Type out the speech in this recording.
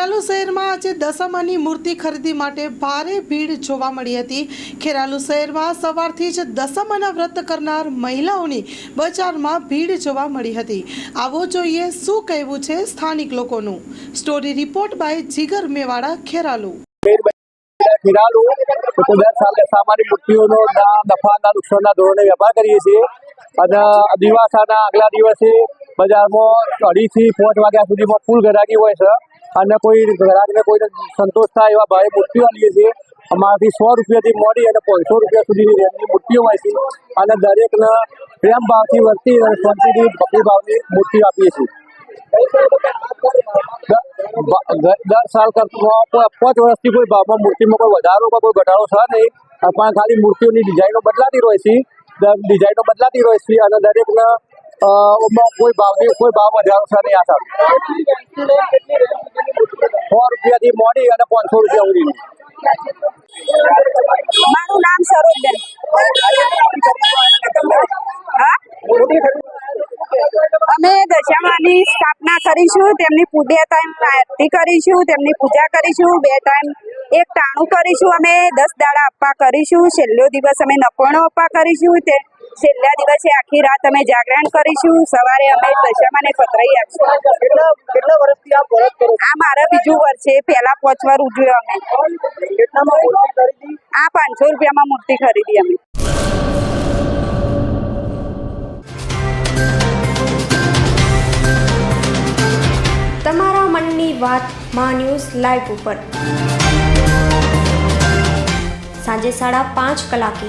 ખેરાલુ શહેરમાં આજે દશામાની મૂર્તિ ખરીદી માટે ભારે ભીડ જોવા મળી હતી. ખેરાલુ શહેરમાં સવારથી જ દશામાના વ્રત કરનાર મહિલાઓની બજારમાં ભીડ જોવા મળી હતી. આવો જોઈએ શું કહેવું છે સ્થાનિક લોકોનું. Story report by Jigar Mewada, Kheralu. Kheralu દર સાલે સામાન્ય મૂર્તિઓનો ના નફાના, નુકસાનના ધોરણે વેપાર કરીએ છીએ. અને દિવાસાના આગલા દિવસે બજારમાં અઢીથી પાંચ વાગ્યા સુધીમાં ફૂલ ગરાગી હોય છે. અને કોઈ ગ્રાહકને કોઈને સંતોષ થાય એવા ભાવે મૂર્તિઓ લઈએ છીએ અમારાથી સો રૂપિયાથી મોડી અને પાંચસો રૂપિયા સુધીની રેન્જની મૂર્તિઓ હોય છે. અને દરેકને પ્રેમ ભાવથી વર્તી અને શાંતિથી ભક્તિ ભાવની મૂર્તિઓ આપીએ છીએ. દર સાલ કરતા પાંચ વર્ષથી કોઈ ભાવમાં મૂર્તિમાં કોઈ વધારો કે કોઈ ઘટાડો થયો નહીં. પણ ખાલી મૂર્તિઓની ડિઝાઇનો બદલાતી રહે છે. ડિઝાઇનો બદલાતી રહે છે અને દરેકને કોઈ ભાવની, કોઈ ભાવ વધારો છે નહીં આ સાલ. સો રૂપિયાથી મોડી અને પાંચસો રૂપિયા સુધીની મારું નામ સરોજબેન. અમે દશામાની સ્થાપના કરીશું, તેમની બે ટાઈમ આરતી કરીશું, તેમની પૂજા કરીશું, બે ટાઈમ એક ટાણું કરીશું અમે, દસ દાડા અપ્પા કરીશું, છેલ્લો દિવસ અમે નકોણો અપ્પા કરીશું, તે છેલ્લા દિવસે આખી રાત અમે જાગરણ કરીશું. સવારે અમે દશામાને પતરાઈ આપશું. કેટલા કેટલા વર્ષથી આ પરત કરો આ મારા બીજું વર્ષ છે. પહેલા પાંચ વાર ઉજવ્યો અમે. કેટલામાં મૂર્તિ ખરીદી? આ પાંચસો રૂપિયામાં મૂર્તિ ખરીદી અમે. તમારા મનની વાતમાં ન્યૂઝ લાઈવ ઉપર. સાંજે સાડા પાંચ કલાકે